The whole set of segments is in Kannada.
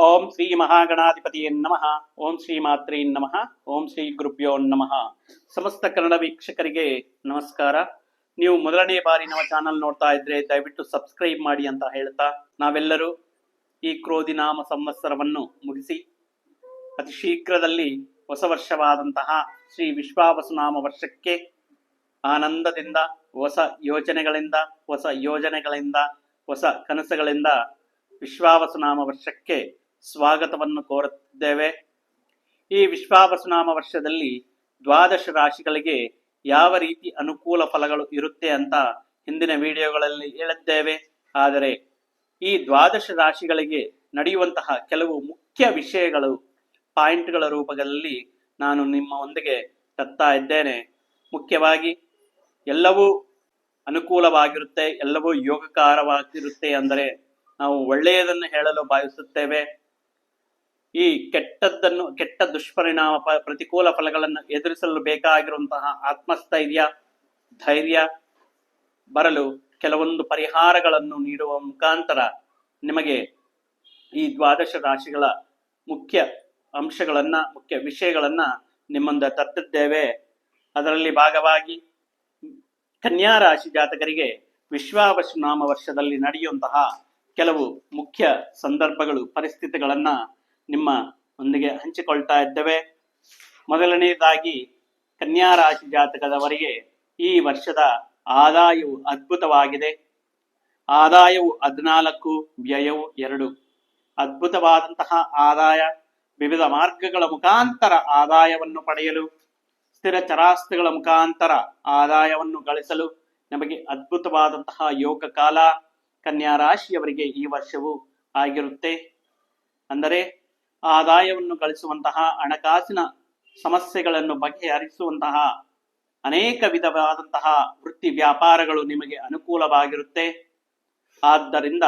ಓಂ ಶ್ರೀ ಮಹಾಗಣಾಧಿಪತಿಯೇ ನಮಃ. ಓಂ ಶ್ರೀ ಮಾತ್ರೇ ನಮಃ. ಓಂ ಶ್ರೀ ಗುರುಭ್ಯೋ ನಮಃ. ಸಮಸ್ತ ಕನ್ನಡ ವೀಕ್ಷಕರಿಗೆ ನಮಸ್ಕಾರ. ನೀವು ಮೊದಲನೇ ಬಾರಿ ನಮ್ಮ ಚಾನಲ್ ನೋಡ್ತಾ ಇದ್ರೆ ದಯವಿಟ್ಟು ಸಬ್ಸ್ಕ್ರೈಬ್ ಮಾಡಿ ಅಂತ ಹೇಳ್ತಾ ನಾವೆಲ್ಲರೂ ಈ ಕ್ರೋಧಿ ನಾಮ ಸಂವತ್ಸರವನ್ನು ಮುಗಿಸಿ ಅತಿ ಶೀಘ್ರದಲ್ಲಿ ಹೊಸ ವರ್ಷವಾದಂತಹ ಶ್ರೀ ವಿಶ್ವಾವಸುನಾಮ ವರ್ಷಕ್ಕೆ ಆನಂದದಿಂದ, ಹೊಸ ಯೋಜನೆಗಳಿಂದ ಹೊಸ ಯೋಜನೆಗಳಿಂದ, ಹೊಸ ಕನಸುಗಳಿಂದ ವಿಶ್ವಾವಸುನಾಮ ವರ್ಷಕ್ಕೆ ಸ್ವಾಗತವನ್ನು ಕೋರುತ್ತಿದ್ದೇವೆ. ಈ ವಿಶ್ವಾವಸುನಾಮ ವರ್ಷದಲ್ಲಿ ದ್ವಾದಶ ರಾಶಿಗಳಿಗೆ ಯಾವ ರೀತಿ ಅನುಕೂಲ ಫಲಗಳು ಇರುತ್ತೆ ಅಂತ ಹಿಂದಿನ ವಿಡಿಯೋಗಳಲ್ಲಿ ಹೇಳಿದ್ದೇವೆ. ಆದರೆ ಈ ದ್ವಾದಶ ರಾಶಿಗಳಿಗೆ ನಡೆಯುವಂತಹ ಕೆಲವು ಮುಖ್ಯ ವಿಷಯಗಳು, ಪಾಯಿಂಟ್ಗಳ ರೂಪದಲ್ಲಿ ನಾನು ನಿಮ್ಮ ಒಂದಿಗೆ ತರ್ತಾ ಇದ್ದೇನೆ. ಮುಖ್ಯವಾಗಿ ಎಲ್ಲವೂ ಅನುಕೂಲವಾಗಿರುತ್ತೆ, ಎಲ್ಲವೂ ಯೋಗಕಾರವಾಗಿರುತ್ತೆ ಅಂದರೆ ನಾವು ಒಳ್ಳೆಯದನ್ನು ಹೇಳಲು ಭಾವಿಸುತ್ತೇವೆ ಈ ಕೆಟ್ಟದ್ದನ್ನು, ಕೆಟ್ಟ ದುಷ್ಪರಿಣಾಮ ಪ್ರತಿಕೂಲ ಫಲಗಳನ್ನು ಎದುರಿಸಲು ಬೇಕಾಗಿರುವಂತಹ ಆತ್ಮಸ್ಥೈರ್ಯ, ಧೈರ್ಯ ಬರಲು ಕೆಲವೊಂದು ಪರಿಹಾರಗಳನ್ನು ನೀಡುವ ಮುಖಾಂತರ ನಿಮಗೆ ಈ ದ್ವಾದಶ ರಾಶಿಗಳ ಮುಖ್ಯ ಅಂಶಗಳನ್ನ, ಮುಖ್ಯ ವಿಷಯಗಳನ್ನ ನಿಮ್ಮಂದ ತರ್ತಿದ್ದೇವೆ. ಅದರಲ್ಲಿ ಭಾಗವಾಗಿ ಕನ್ಯಾ ರಾಶಿ ಜಾತಕರಿಗೆ ವಿಶ್ವಾವಶನಾಮ ವರ್ಷದಲ್ಲಿ ನಡೆಯುವಂತಹ ಕೆಲವು ಮುಖ್ಯ ಸಂದರ್ಭಗಳು, ಪರಿಸ್ಥಿತಿಗಳನ್ನ ನಿಮ್ಮ ಒಂದಿಗೆ ಹಂಚಿಕೊಳ್ತಾ ಇದ್ದೇವೆ. ಮೊದಲನೆಯದಾಗಿ ಕನ್ಯಾ ರಾಶಿ ಜಾತಕದವರಿಗೆ ಈ ವರ್ಷದ ಆದಾಯವು ಅದ್ಭುತವಾಗಿದೆ. ಆದಾಯವು ಹದಿನಾಲ್ಕು, ವ್ಯಯವು ಎರಡು. ಅದ್ಭುತವಾದಂತಹ ಆದಾಯ, ವಿವಿಧ ಮಾರ್ಗಗಳ ಮುಖಾಂತರ ಆದಾಯವನ್ನು ಪಡೆಯಲು, ಸ್ಥಿರ ಚರಾಸ್ತಿಗಳ ಮುಖಾಂತರ ಆದಾಯವನ್ನು ಗಳಿಸಲು ನಮಗೆ ಅದ್ಭುತವಾದಂತಹ ಯೋಗ ಕಾಲ ಕನ್ಯಾ ರಾಶಿಯವರಿಗೆ ಈ ವರ್ಷವು ಆಗಿರುತ್ತೆ. ಅಂದರೆ ಆದಾಯವನ್ನು ಗಳಿಸುವಂತಹ, ಹಣಕಾಸಿನ ಸಮಸ್ಯೆಗಳನ್ನು ಬಗೆಹರಿಸುವಂತಹ, ಅನೇಕ ವಿಧವಾದಂತಹ ವೃತ್ತಿ ವ್ಯಾಪಾರಗಳು ನಿಮಗೆ ಅನುಕೂಲವಾಗಿರುತ್ತೆ. ಆದ್ದರಿಂದ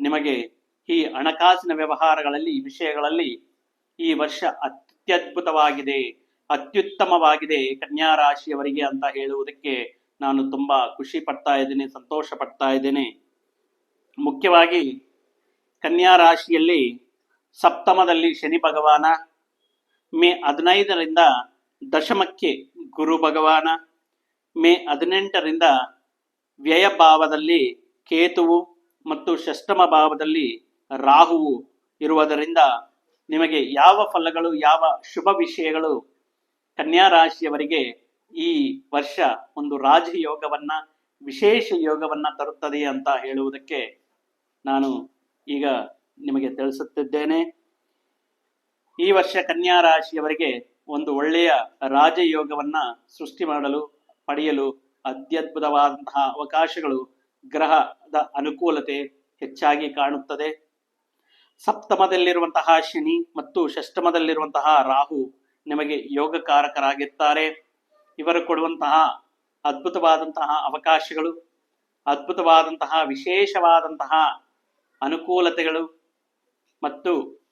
ನಿಮಗೆ ಈ ಹಣಕಾಸಿನ ವ್ಯವಹಾರಗಳಲ್ಲಿ ವಿಷಯಗಳಲ್ಲಿ ಈ ವರ್ಷ ಅತ್ಯದ್ಭುತವಾಗಿದೆ, ಅತ್ಯುತ್ತಮವಾಗಿದೆ ಕನ್ಯಾ ರಾಶಿಯವರಿಗೆ ಅಂತ ಹೇಳುವುದಕ್ಕೆ ನಾನು ತುಂಬಾ ಖುಷಿ ಪಡ್ತಾ ಇದ್ದೇನೆ, ಸಂತೋಷ ಪಡ್ತಾ ಇದ್ದೇನೆ. ಮುಖ್ಯವಾಗಿ ಕನ್ಯಾ ರಾಶಿಯಲ್ಲಿ ಸಪ್ತಮದಲ್ಲಿ ಶನಿ ಭಗವಾನ, ಮೇ ಹದಿನೈದರಿಂದ ದಶಮಕ್ಕೆ ಗುರು ಭಗವಾನ, ಮೇ ಹದಿನೆಂಟರಿಂದ ವ್ಯಯ ಭಾವದಲ್ಲಿ ಕೇತುವು ಮತ್ತು ಷಷ್ಟಮ ಭಾವದಲ್ಲಿ ರಾಹುವು ಇರುವುದರಿಂದ ನಿಮಗೆ ಯಾವ ಫಲಗಳು, ಯಾವ ಶುಭ ವಿಷಯಗಳು ಕನ್ಯಾ ರಾಶಿಯವರಿಗೆ ಈ ವರ್ಷ ಒಂದು ರಾಜಯೋಗವನ್ನ ವಿಶೇಷ ಯೋಗವನ್ನ ತರುತ್ತದೆ ಅಂತ ಹೇಳುವುದಕ್ಕೆ ನಾನು ಈಗ ನಿಮಗೆ ತಿಳಿಸುತ್ತಿದ್ದೇನೆ. ಈ ವರ್ಷ ಕನ್ಯಾ ರಾಶಿಯವರಿಗೆ ಒಂದು ಒಳ್ಳೆಯ ರಾಜಯೋಗವನ್ನ ಸೃಷ್ಟಿ ಮಾಡಲು, ಪಡೆಯಲು ಅತ್ಯದ್ಭುತವಾದಂತಹ ಅವಕಾಶಗಳು ಗ್ರಹದ ಅನುಕೂಲತೆ ಹೆಚ್ಚಾಗಿ ಕಾಣುತ್ತದೆ. ಸಪ್ತಮದಲ್ಲಿರುವಂತಹ ಶನಿ ಮತ್ತು ಷಷ್ಟಮದಲ್ಲಿರುವಂತಹ ರಾಹು ನಿಮಗೆ ಯೋಗಕಾರಕರಾಗಿರ್ತಾರೆ. ಇವರು ಕೊಡುವಂತಹ ಅದ್ಭುತವಾದಂತಹ ಅವಕಾಶಗಳು, ಅದ್ಭುತವಾದಂತಹ ವಿಶೇಷವಾದಂತಹ ಅನುಕೂಲತೆಗಳು ಮತ್ತು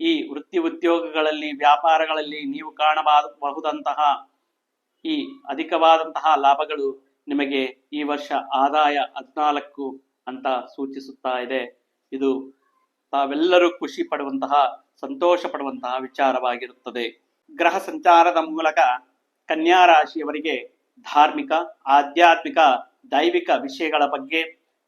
ಈ ವೃತ್ತಿ ಉದ್ಯೋಗಗಳಲ್ಲಿ, ವ್ಯಾಪಾರಗಳಲ್ಲಿ ನೀವು ಕಾಣಬಹುದಂತಹ ಈ ಅಧಿಕವಾದಂತಹ ಲಾಭಗಳು ನಿಮಗೆ ಈ ವರ್ಷ ಆದಾಯ ಹದಿನಾಲ್ಕು ಅಂತ ಸೂಚಿಸುತ್ತಾ ಇದೆ. ಇದು ತಾವೆಲ್ಲರೂ ಖುಷಿ ಪಡುವಂತಹ, ಸಂತೋಷ ಪಡುವಂತಹ ವಿಚಾರವಾಗಿರುತ್ತದೆ. ಗ್ರಹ ಸಂಚಾರದ ಮೂಲಕ ಕನ್ಯಾ ರಾಶಿಯವರಿಗೆ ಧಾರ್ಮಿಕ, ಆಧ್ಯಾತ್ಮಿಕ, ದೈವಿಕ ವಿಷಯಗಳ ಬಗ್ಗೆ,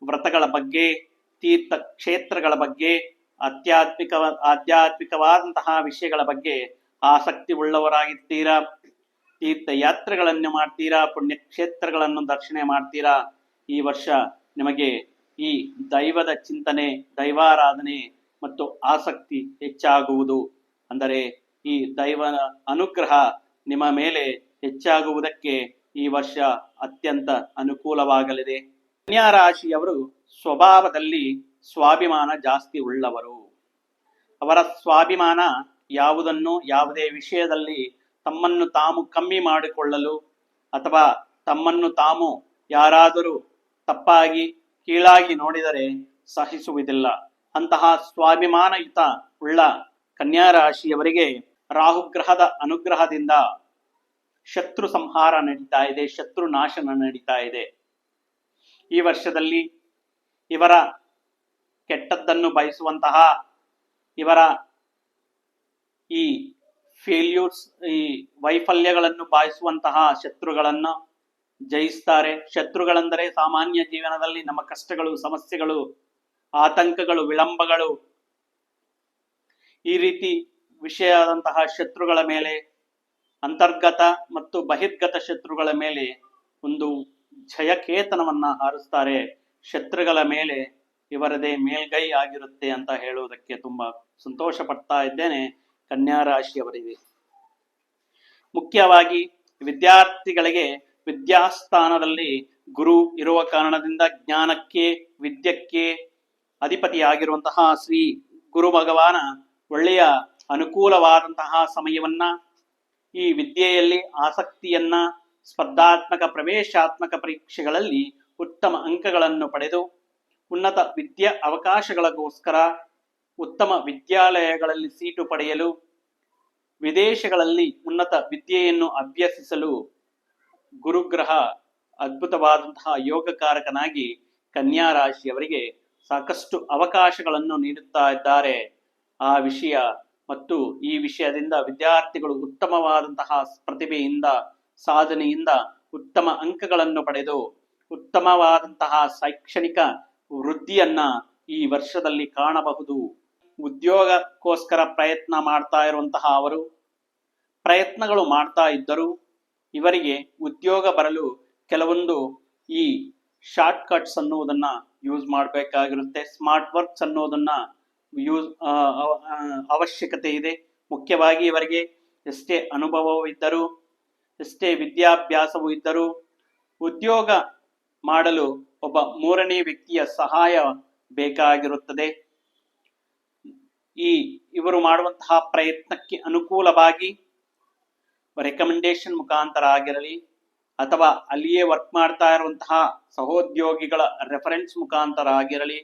ವ್ರತಗಳ ಬಗ್ಗೆ, ತೀರ್ಥ ಕ್ಷೇತ್ರಗಳ ಬಗ್ಗೆ ಆಧ್ಯಾತ್ಮಿಕ ಆಧ್ಯಾತ್ಮಿಕವಾದಂತಹ ವಿಷಯಗಳ ಬಗ್ಗೆ ಆಸಕ್ತಿ ಉಳ್ಳವರಾಗಿರ್ತೀರಾ ತೀರ್ಥಯಾತ್ರೆಗಳನ್ನು ಮಾಡ್ತೀರಾ? ಪುಣ್ಯಕ್ಷೇತ್ರಗಳನ್ನು ದರ್ಶನ ಮಾಡ್ತೀರಾ? ಈ ವರ್ಷ ನಿಮಗೆ ಈ ದೈವದ ಚಿಂತನೆ, ದೈವಾರಾಧನೆ ಮತ್ತು ಆಸಕ್ತಿ ಹೆಚ್ಚಾಗುವುದು. ಅಂದರೆ ಈ ದೈವನ ಅನುಗ್ರಹ ನಿಮ್ಮ ಮೇಲೆ ಹೆಚ್ಚಾಗುವುದಕ್ಕೆ ಈ ವರ್ಷ ಅತ್ಯಂತ ಅನುಕೂಲವಾಗಲಿದೆ. ಕನ್ಯಾ ರಾಶಿಯವರು ಸ್ವಭಾವದಲ್ಲಿ ಸ್ವಾಭಿಮಾನ ಜಾಸ್ತಿ ಉಳ್ಳವರು. ಅವರ ಸ್ವಾಭಿಮಾನ ಯಾವುದನ್ನು ಯಾವುದೇ ವಿಷಯದಲ್ಲಿ ತಮ್ಮನ್ನು ತಾವು ಕಮ್ಮಿ ಮಾಡಿಕೊಳ್ಳಲು ಅಥವಾ ತಮ್ಮನ್ನು ತಾವು ಯಾರಾದರೂ ತಪ್ಪಾಗಿ, ಕೀಳಾಗಿ ನೋಡಿದರೆ ಸಹಿಸುವುದಿಲ್ಲ. ಅಂತಹ ಸ್ವಾಭಿಮಾನಯುತ ಉಳ್ಳ ಕನ್ಯಾ ರಾಶಿಯವರಿಗೆ ರಾಹುಗ್ರಹದ ಅನುಗ್ರಹದಿಂದ ಶತ್ರು ಸಂಹಾರ ನಡೀತಾ ಇದೆ, ಶತ್ರು ನಾಶನ ನಡೀತಾ ಇದೆ. ಈ ವರ್ಷದಲ್ಲಿ ಇವರ ಕೆಟ್ಟದ್ದನ್ನು ಬಯಸುವಂತಹ ಇವರ ಈ ಫೇಲ್ಯೂರ್ಸ್ ಈ ವೈಫಲ್ಯಗಳನ್ನು ಬಾಯಿಸುವಂತಹ ಶತ್ರುಗಳನ್ನು ಜಯಿಸ್ತಾರೆ. ಶತ್ರುಗಳೆಂದರೆ ಸಾಮಾನ್ಯ ಜೀವನದಲ್ಲಿ ನಮ್ಮ ಕಷ್ಟಗಳು, ಸಮಸ್ಯೆಗಳು, ಆತಂಕಗಳು, ವಿಳಂಬಗಳು. ಈ ರೀತಿ ವಿಷಯವಾದಂತಹ ಶತ್ರುಗಳ ಮೇಲೆ, ಅಂತರ್ಗತ ಮತ್ತು ಬಹಿರ್ಗತ ಶತ್ರುಗಳ ಮೇಲೆ ಒಂದು ಜಯಕೇತನವನ್ನ ಹಾರಿಸ್ತಾರೆ. ಶತ್ರುಗಳ ಮೇಲೆ ಇವರದೇ ಮೇಲ್ಗೈ ಆಗಿರುತ್ತೆ ಅಂತ ಹೇಳುವುದಕ್ಕೆ ತುಂಬಾ ಸಂತೋಷ ಪಡ್ತಾ ಇದ್ದೇನೆ ಕನ್ಯಾ ರಾಶಿಯವರಿಗೆ. ಮುಖ್ಯವಾಗಿ ವಿದ್ಯಾರ್ಥಿಗಳಿಗೆ ವಿದ್ಯಾಸ್ಥಾನದಲ್ಲಿ ಗುರು ಇರುವ ಕಾರಣದಿಂದ ಜ್ಞಾನಕ್ಕೆ, ವಿದ್ಯಕ್ಕೆ ಅಧಿಪತಿಯಾಗಿರುವಂತಹ ಶ್ರೀ ಗುರು ಭಗವಾನ ಒಳ್ಳೆಯ ಅನುಕೂಲವಾದಂತಹ ಸಮಯವನ್ನ, ಈ ವಿದ್ಯೆಯಲ್ಲಿ ಆಸಕ್ತಿಯನ್ನ, ಸ್ಪರ್ಧಾತ್ಮಕ, ಪ್ರವೇಶಾತ್ಮಕ ಪರೀಕ್ಷೆಗಳಲ್ಲಿ ಉತ್ತಮ ಅಂಕಗಳನ್ನು ಪಡೆದು ಉನ್ನತ ವಿದ್ಯಾ ಅವಕಾಶಗಳಿಗೋಸ್ಕರ ಉತ್ತಮ ವಿದ್ಯಾಲಯಗಳಲ್ಲಿ ಸೀಟು ಪಡೆಯಲು, ವಿದೇಶಗಳಲ್ಲಿ ಉನ್ನತ ವಿದ್ಯೆಯನ್ನು ಅಭ್ಯಸಿಸಲು ಗುರುಗ್ರಹ ಅದ್ಭುತವಾದಂತಹ ಯೋಗಕಾರಕನಾಗಿ ಕನ್ಯಾ ರಾಶಿಯವರಿಗೆ ಸಾಕಷ್ಟು ಅವಕಾಶಗಳನ್ನು ನೀಡುತ್ತಾ ಇದ್ದಾರೆ. ಆ ವಿಷಯ ಮತ್ತು ಈ ವಿಷಯದಿಂದ ವಿದ್ಯಾರ್ಥಿಗಳು ಉತ್ತಮವಾದಂತಹ ಪ್ರತಿಭೆಯಿಂದ, ಸಾಧನೆಯಿಂದ ಉತ್ತಮ ಅಂಕಗಳನ್ನು ಪಡೆದು, ಉತ್ತಮವಾದಂತಹ ಶೈಕ್ಷಣಿಕ ವೃದ್ಧಿಯನ್ನ ಈ ವರ್ಷದಲ್ಲಿ ಕಾಣಬಹುದು. ಉದ್ಯೋಗಕ್ಕೋಸ್ಕರ ಪ್ರಯತ್ನ ಮಾಡ್ತಾ ಇರುವಂತಹ ಅವರು, ಪ್ರಯತ್ನಗಳು ಮಾಡ್ತಾ ಇದ್ದರು ಇವರಿಗೆ ಉದ್ಯೋಗ ಬರಲು ಕೆಲವೊಂದು ಈ ಶಾರ್ಟ್ ಕಟ್ಸ್ ಅನ್ನುವುದನ್ನ ಯೂಸ್ ಮಾಡಬೇಕಾಗಿರುತ್ತೆ. ಸ್ಮಾರ್ಟ್ ವರ್ಕ್ಸ್ ಅನ್ನೋದನ್ನ ಯೂಸ್ ಅವಶ್ಯಕತೆ ಇದೆ. ಮುಖ್ಯವಾಗಿ ಇವರಿಗೆ ಎಷ್ಟೇ ಅನುಭವವೂ ಇದ್ದರು ಎಷ್ಟೇ ವಿದ್ಯಾಭ್ಯಾಸವೂ ಇದ್ದರೂ ಉದ್ಯೋಗ ಮಾಡಲು ಒಬ್ಬ ಮೂರನೇ ವ್ಯಕ್ತಿಯ ಸಹಾಯ ಬೇಕಾಗಿರುತ್ತದೆ. ಈ ಇವರು ಮಾಡುವಂತಹ ಪ್ರಯತ್ನಕ್ಕೆ ಅನುಕೂಲವಾಗಿ ರೆಕಮೆಂಡೇಶನ್ ಮುಖಾಂತರ ಆಗಿರಲಿ ಅಥವಾ ಅಲ್ಲಿಯೇ ವರ್ಕ್ ಮಾಡ್ತಾ ಇರುವಂತಹ ಸಹೋದ್ಯೋಗಿಗಳ ರೆಫರೆನ್ಸ್ ಮುಖಾಂತರ ಆಗಿರಲಿ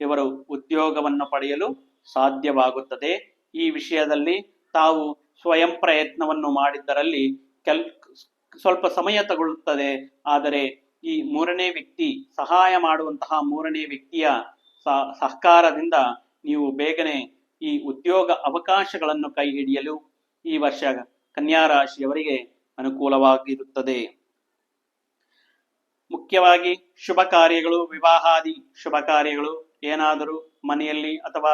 ಇವರು ಉದ್ಯೋಗವನ್ನು ಪಡೆಯಲು ಸಾಧ್ಯವಾಗುತ್ತದೆ. ಈ ವಿಷಯದಲ್ಲಿ ತಾವು ಸ್ವಯಂ ಪ್ರಯತ್ನವನ್ನು ಮಾಡಿದ್ದರಲ್ಲಿ ಕೆಲ್ ಸ್ವಲ್ಪ ಸಮಯ ತಗೊಳ್ಳುತ್ತದೆ. ಆದರೆ ಈ ಮೂರನೇ ವ್ಯಕ್ತಿ ಸಹಾಯ ಮಾಡುವಂತಹ ಮೂರನೇ ವ್ಯಕ್ತಿಯ ಸಹಕಾರದಿಂದ ನೀವು ಬೇಗನೆ ಈ ಉದ್ಯೋಗ ಅವಕಾಶಗಳನ್ನು ಕೈ ಹಿಡಿಯಲು ಈ ವರ್ಷ ಕನ್ಯಾ ರಾಶಿಯವರಿಗೆ ಅನುಕೂಲವಾಗಿರುತ್ತದೆ. ಮುಖ್ಯವಾಗಿ ಶುಭ ಕಾರ್ಯಗಳು, ವಿವಾಹಾದಿ ಶುಭ ಕಾರ್ಯಗಳು, ಏನಾದರೂ ಮನೆಯಲ್ಲಿ ಅಥವಾ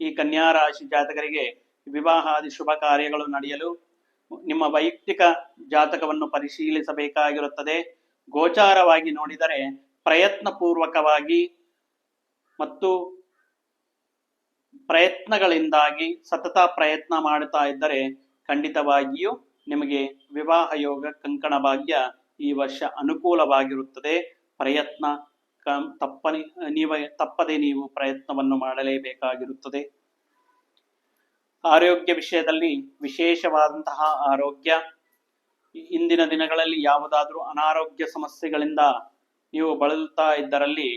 ಈ ಕನ್ಯಾ ರಾಶಿ ಜಾತಕರಿಗೆ ವಿವಾಹಾದಿ ಶುಭ ಕಾರ್ಯಗಳು ನಡೆಯಲು ನಿಮ್ಮ ವೈಯಕ್ತಿಕ ಜಾತಕವನ್ನು ಪರಿಶೀಲಿಸಬೇಕಾಗಿರುತ್ತದೆ. ಗೋಚಾರವಾಗಿ ನೋಡಿದರೆ ಪ್ರಯತ್ನ ಪೂರ್ವಕವಾಗಿ ಮತ್ತು ಪ್ರಯತ್ನಗಳಿಂದಾಗಿ ಸತತ ಪ್ರಯತ್ನ ಮಾಡುತ್ತಾ ಇದ್ದರೆ ಖಂಡಿತವಾಗಿಯೂ ನಿಮಗೆ ವಿವಾಹ ಯೋಗ ಕಂಕಣ ಭಾಗ್ಯ ಈ ವರ್ಷ ಅನುಕೂಲವಾಗಿರುತ್ತದೆ. ಪ್ರಯತ್ನ ತಪ್ಪನೆ ನೀವು ತಪ್ಪದೆ ನೀವು ಪ್ರಯತ್ನವನ್ನು ಮಾಡಲೇಬೇಕಾಗಿರುತ್ತದೆ. ಆರೋಗ್ಯ ವಿಷಯದಲ್ಲಿ ವಿಶೇಷವಾದಂತಹ ಆರೋಗ್ಯ ಇಂದಿನ ದಿನಗಳಲ್ಲಿ ಯಾವುದಾದರೂ ಅನಾರೋಗ್ಯ ಸಮಸ್ಯೆಗಳಿಂದ ನೀವು ಬಳಲುತ್ತಾ ಇದ್ದರಲ್ಲಿ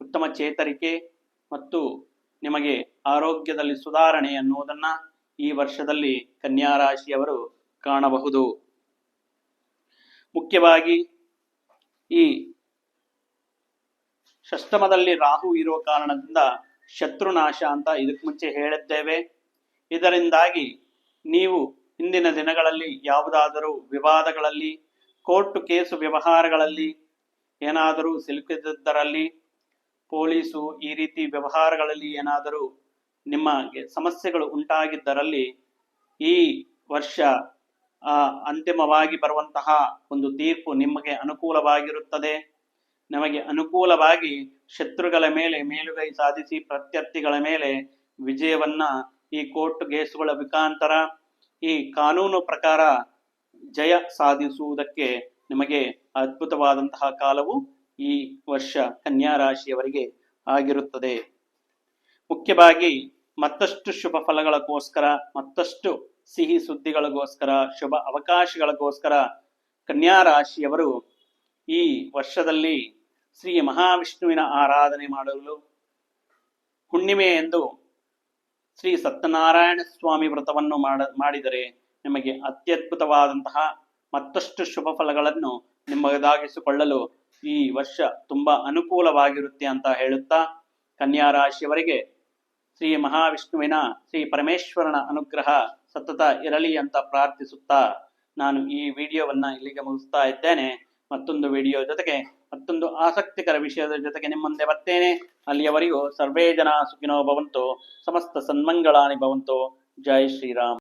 ಉತ್ತಮ ಚೇತರಿಕೆ ಮತ್ತು ನಿಮಗೆ ಆರೋಗ್ಯದಲ್ಲಿ ಸುಧಾರಣೆ ಅನ್ನುವುದನ್ನ ಈ ವರ್ಷದಲ್ಲಿ ಕನ್ಯಾ ರಾಶಿಯವರು ಕಾಣಬಹುದು. ಮುಖ್ಯವಾಗಿ ಈ ಷಷ್ಟಮದಲ್ಲಿ ರಾಹು ಇರುವ ಕಾರಣದಿಂದ ಶತ್ರುನಾಶ ಅಂತ ಇದಕ್ಕೆ ಮುಂಚೆ ಹೇಳಿದ್ದೇವೆ. ಇದರಿಂದಾಗಿ ನೀವು ಇಂದಿನ ದಿನಗಳಲ್ಲಿ ಯಾವುದಾದರೂ ವಿವಾದಗಳಲ್ಲಿ, ಕೋರ್ಟ್ ಕೇಸು ವ್ಯವಹಾರಗಳಲ್ಲಿ ಏನಾದರೂ ಸಿಲುಕಿದ್ದರಲ್ಲಿ ಪೊಲೀಸು ಈ ರೀತಿ ವ್ಯವಹಾರಗಳಲ್ಲಿ ಏನಾದರೂ ನಿಮಗೆ ಸಮಸ್ಯೆಗಳು ಉಂಟಾಗಿದ್ದರಲ್ಲಿ ಈ ವರ್ಷ ಅಂತಿಮವಾಗಿ ಬರುವಂತಹ ಒಂದು ತೀರ್ಪು ನಿಮಗೆ ಅನುಕೂಲವಾಗಿರುತ್ತದೆ. ನಮಗೆ ಅನುಕೂಲವಾಗಿ ಶತ್ರುಗಳ ಮೇಲೆ ಮೇಲುಗೈ ಸಾಧಿಸಿ ಪ್ರತ್ಯರ್ಥಿಗಳ ಮೇಲೆ ವಿಜಯವನ್ನ ಈ ಕೋರ್ಟ್ ಕೇಸುಗಳ ಮುಖಾಂತರ ಈ ಕಾನೂನು ಪ್ರಕಾರ ಜಯ ಸಾಧಿಸುವುದಕ್ಕೆ ನಿಮಗೆ ಅದ್ಭುತವಾದಂತಹ ಕಾಲವು ಈ ವರ್ಷ ಕನ್ಯಾ ರಾಶಿಯವರಿಗೆ ಆಗಿರುತ್ತದೆ. ಮುಖ್ಯವಾಗಿ ಮತ್ತಷ್ಟು ಶುಭ ಫಲಗಳಕ್ಕೋಸ್ಕರ ಮತ್ತಷ್ಟು ಸಿಹಿ ಸುದ್ದಿಗಳಿಗೋಸ್ಕರ, ಶುಭ ಅವಕಾಶಗಳಿಗೋಸ್ಕರ ಕನ್ಯಾ ರಾಶಿಯವರು ಈ ವರ್ಷದಲ್ಲಿ ಶ್ರೀ ಮಹಾವಿಷ್ಣುವಿನ ಆರಾಧನೆ ಮಾಡಲು ಹುಣ್ಣಿಮೆ ಎಂದು ಶ್ರೀ ಸತ್ಯನಾರಾಯಣ ಸ್ವಾಮಿ ವ್ರತವನ್ನು ಮಾಡ, ಮಾಡಿದರೆ ನಿಮಗೆ ಅತ್ಯದ್ಭುತವಾದಂತಹ ಮತ್ತಷ್ಟು ಶುಭ ಫಲಗಳನ್ನು ನಿಮ್ಮದಾಗಿಸಿಕೊಳ್ಳಲು ಈ ವರ್ಷ ತುಂಬಾ ಅನುಕೂಲವಾಗಿರುತ್ತೆ ಅಂತ ಹೇಳುತ್ತಾ ಕನ್ಯಾ ರಾಶಿಯವರಿಗೆ ಶ್ರೀ ಮಹಾವಿಷ್ಣುವಿನ ಶ್ರೀ ಪರಮೇಶ್ವರನ ಅನುಗ್ರಹ ಸತತ ಇರಲಿ ಅಂತ ಪ್ರಾರ್ಥಿಸುತ್ತಾ ನಾನು ಈ ವಿಡಿಯೋವನ್ನ ಇಲ್ಲಿಗೆ ಮುಗಿಸ್ತಾ ಇದ್ದೇನೆ. ಮತ್ತೊಂದು ವಿಡಿಯೋ ಜೊತೆಗೆ ಮತ್ತೊಂದು ಆಸಕ್ತಿಕರ ವಿಷಯದ ಜೊತೆಗೆ ನಿಮ್ಮಂದೆ ಬರ್ತೇನೆ. ಅಲ್ಲಿಯವರೆಗೂ ಸರ್ವೇ ಜನ ಸುಖಿನೋ ಭವಂತು ಸಮಸ್ತ ಸನ್ಮಂಗಳಾನಿ ಭವಂತು. ಜೈ ಶ್ರೀರಾಮ್.